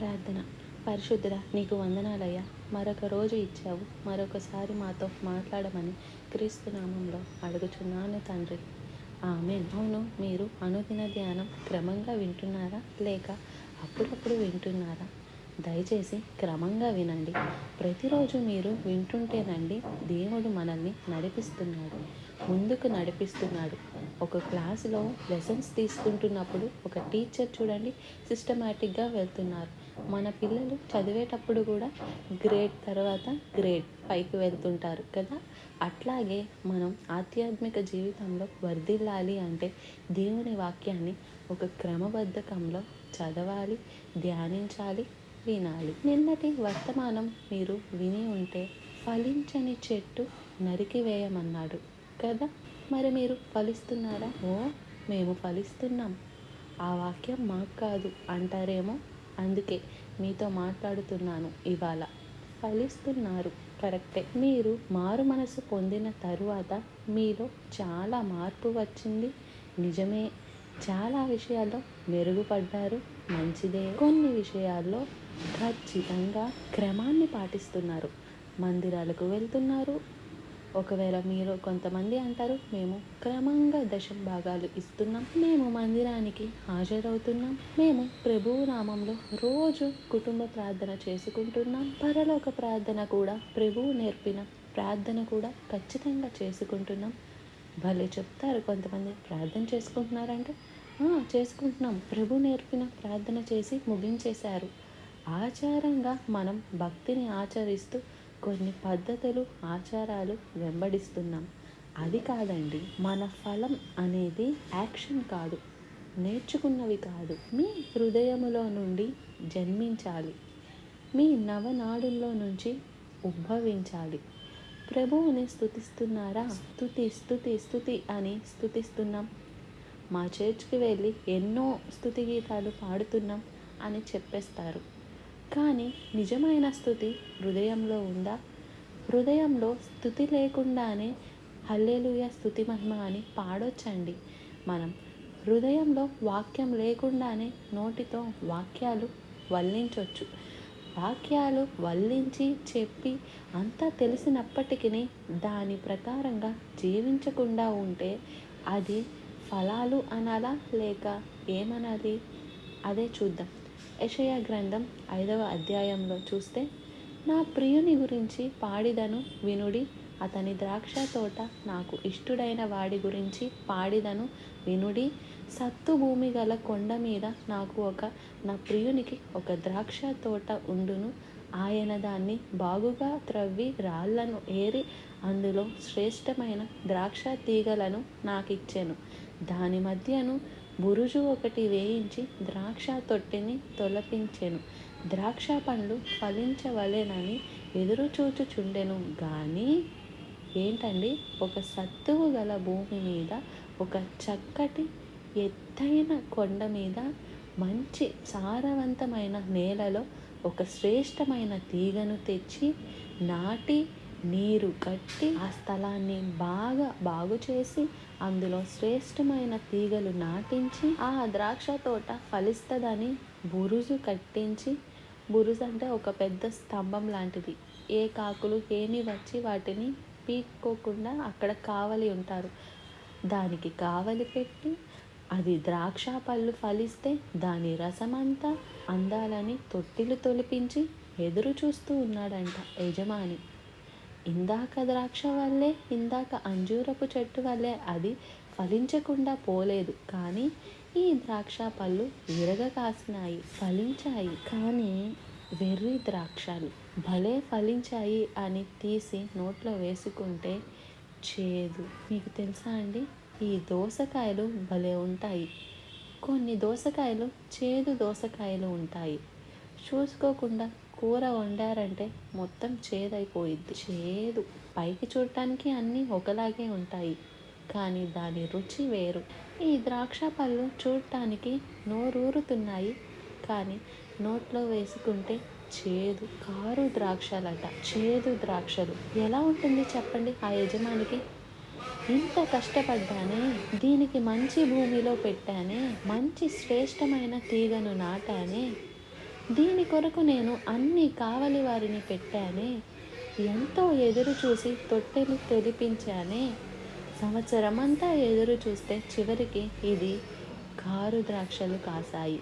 ప్రార్థన. పరిశుద్ధుడా నీకు వందనాలయ్యా. మరొక రోజు ఇచ్చావు. మరొకసారి మాతో మాట్లాడమని క్రీస్తు నామంలో అడుగుచున్నాను తండ్రి. ఆమె అవును మీరు అనుదిన ధ్యానం క్రమంగా వింటున్నారా? లేక అప్పుడప్పుడు వింటున్నారా? దయచేసి క్రమంగా వినండి. ప్రతిరోజు మీరు వింటుంటేనండి దేవుడు మనల్ని నడిపిస్తున్నాడు. ముందుకు నడిపిస్తున్నాడు. ఒక క్లాసులో లెసన్స్ తీసుకుంటున్నప్పుడు ఒక టీచర్ చూడండి సిస్టమేటిక్గా వెళ్తున్నారు. మన పిల్లలు చదివేటప్పుడు కూడా గ్రేడ్ తర్వాత గ్రేడ్ పైకి వెళ్తుంటారు కదా? అట్లాగే మనం ఆధ్యాత్మిక జీవితంలో వర్ధిల్లాలి అంటే దేవుని వాక్యాన్ని ఒక క్రమబద్ధకంలో చదవాలి ధ్యానించాలి వినాలి. నిన్నటి వర్తమానం మీరు విని ఉంటే ఫలించని చెట్టు నరికివేయమన్నాడు కదా? మరి మీరు ఫలిస్తున్నారా? ఓ మేము ఫలిస్తున్నాం. ఆ వాక్యం మాకు కాదు అంటారేమో? అందుకే మీతో మాట్లాడుతున్నాను ఇవాళ. ఫలిస్తున్నారు. కరెక్టే. మీరు మారు మనసు పొందిన తరువాత మీలో చాలా మార్పు వచ్చింది. నిజమే. చాలా విషయాల్లో మెరుగుపడ్డారు. మంచిదే. కొన్ని విషయాల్లో ఖచ్చితంగా క్రమాన్ని పాటిస్తున్నారు. మందిరాలకు వెళ్తున్నారు. ఒకవేళ మీరు కొంతమంది అంటారు మేము క్రమంగా దశ భాగాలు ఇస్తున్నాం మేము మందిరానికి హాజరవుతున్నాం మేము ప్రభువు నామంలో రోజు కుటుంబ ప్రార్థన చేసుకుంటున్నాం పరలోక ప్రార్థన కూడా ప్రభువు నేర్పిన ప్రార్థన కూడా ఖచ్చితంగా చేసుకుంటున్నాం. భలే చెప్తారు కొంతమంది ప్రార్థన చేసుకుంటున్నారంటే? చేసుకుంటున్నాం. ప్రభు నేర్పిన ప్రార్థన చేసి ముగించేశారు. ఆచారంగా మనం భక్తిని ఆచరిస్తూ కొన్ని పద్ధతులు ఆచారాలు వెంబడిస్తున్నాం. అది కాదండి మన ఫలం అనేది యాక్షన్ కాదు నేర్చుకున్నవి కాదు. మీ హృదయములో నుండి జన్మించాలి. మీ నవనాడుల్లో నుంచి ఉద్భవించాలి. ప్రభువుని స్థుతిస్తున్నారా స్తుతి స్థుతి స్థుతి అని స్థుతిస్తున్నాం మా చర్చ్కి వెళ్ళి ఎన్నో స్థుతి గీతాలు పాడుతున్నాం అని చెప్పేస్తారు. కానీ నిజమైన స్థుతి హృదయంలో ఉందా? హృదయంలో స్థుతి లేకుండానే హల్లేలుయ స్థుతి మహిమ అని పాడొచ్చండి మనం. హృదయంలో వాక్యం లేకుండానే నోటితో వాక్యాలు వల్లించవచ్చు వాక్యాలు వల్లించి చెప్పి అంతా తెలిసినప్పటికీ దాని ప్రకారంగా జీవించకుండా ఉంటే అది ఫలాలు అనాలా లేక ఏమనాలి? అదే చూద్దాం. యషయ గ్రంథం ఐదవ అధ్యాయంలో చూస్తే నా ప్రియుని గురించి పాడిదను వినుడి అతని ద్రాక్ష తోట నాకు ఇష్టుడైన వాడి గురించి పాడిదను వినుడి సత్తు భూమి గల కొండ మీద నాకు ఒక నా ప్రియునికి ఒక ద్రాక్ష తోట ఉండును ఆయన దాన్ని బాగుగా త్రవ్వి రాళ్ళను ఏరి అందులో శ్రేష్టమైన ద్రాక్ష తీగలను నాకిచ్చెను. దాని మధ్యను బురుజు ఒకటి వేయించి ద్రాక్ష తొట్టిని తొలపించెను. ద్రాక్ష పండ్లు ఫలించవలెనని ఎదురు చూచుచుండెను. కానీ ఏంటండి? ఒక సత్తువు గల భూమి మీద ఒక చక్కటి ఎత్తైన కొండ మీద మంచి సారవంతమైన నేలలో ఒక శ్రేష్టమైన తీగను తెచ్చి నాటి నీరు కట్టి ఆ స్థలాన్ని బాగా బాగు చేసి అందులో శ్రేష్టమైన తీగలు నాటించి ఆ ద్రాక్ష తోట ఫలిస్తుందని బురుజు కట్టించి బురుజు అంటే ఒక పెద్ద స్తంభం లాంటిది. ఏ కాకులు ఏమి వచ్చి వాటిని పీక్కోకుండా అక్కడ కావలి ఉంటారు. దానికి కావలి పెట్టి అది ద్రాక్ష పళ్ళు ఫలిస్తే దాని రసమంతా అందాలని తొట్టిలు తొలిపించి ఎదురు చూస్తూ ఉన్నాడంట యజమాని. ఇందాక ద్రాక్ష వల్లే ఇందాక అంజూరపు చెట్టు వల్లే అది ఫలించకుండా పోలేదు. కానీ ఈ ద్రాక్ష పళ్ళు విరగ కాసినాయి ఫలించాయి. కానీ వెర్రి ద్రాక్షలు భలే ఫలించాయి అని తీసి నోట్లో వేసుకుంటే చేదు. మీకు తెలుసా అండి? ఈ దోసకాయలు భలే ఉంటాయి. కొన్ని దోసకాయలు చేదు దోసకాయలు ఉంటాయి. చూసుకోకుండా కూర వండారంటే మొత్తం చేదైపోయిద్ది. చేదు. పైకి చూడటానికి అన్నీ ఒకలాగే ఉంటాయి. కానీ దాని రుచి వేరు. ఈ ద్రాక్ష పళ్ళు చూడటానికి నోరూరుతున్నాయి. కానీ నోట్లో వేసుకుంటే చేదు కారు ద్రాక్షలట. చేదు ద్రాక్షలు. ఎలా ఉంటుంది చెప్పండి ఆ యజమానికి? ఇంత కష్టపడ్డానే దీనికి మంచి భూమిలో పెట్టానే మంచి శ్రేష్టమైన తీగను నాటానే దీని కొరకు నేను అన్ని కావలి వారిని పెట్టానే ఎంతో ఎదురు చూసి తొట్టెలు తెరిపించానే. సంవత్సరమంతా ఎదురు చూస్తే చివరికి ఇది కారు ద్రాక్షలు కాసాయి.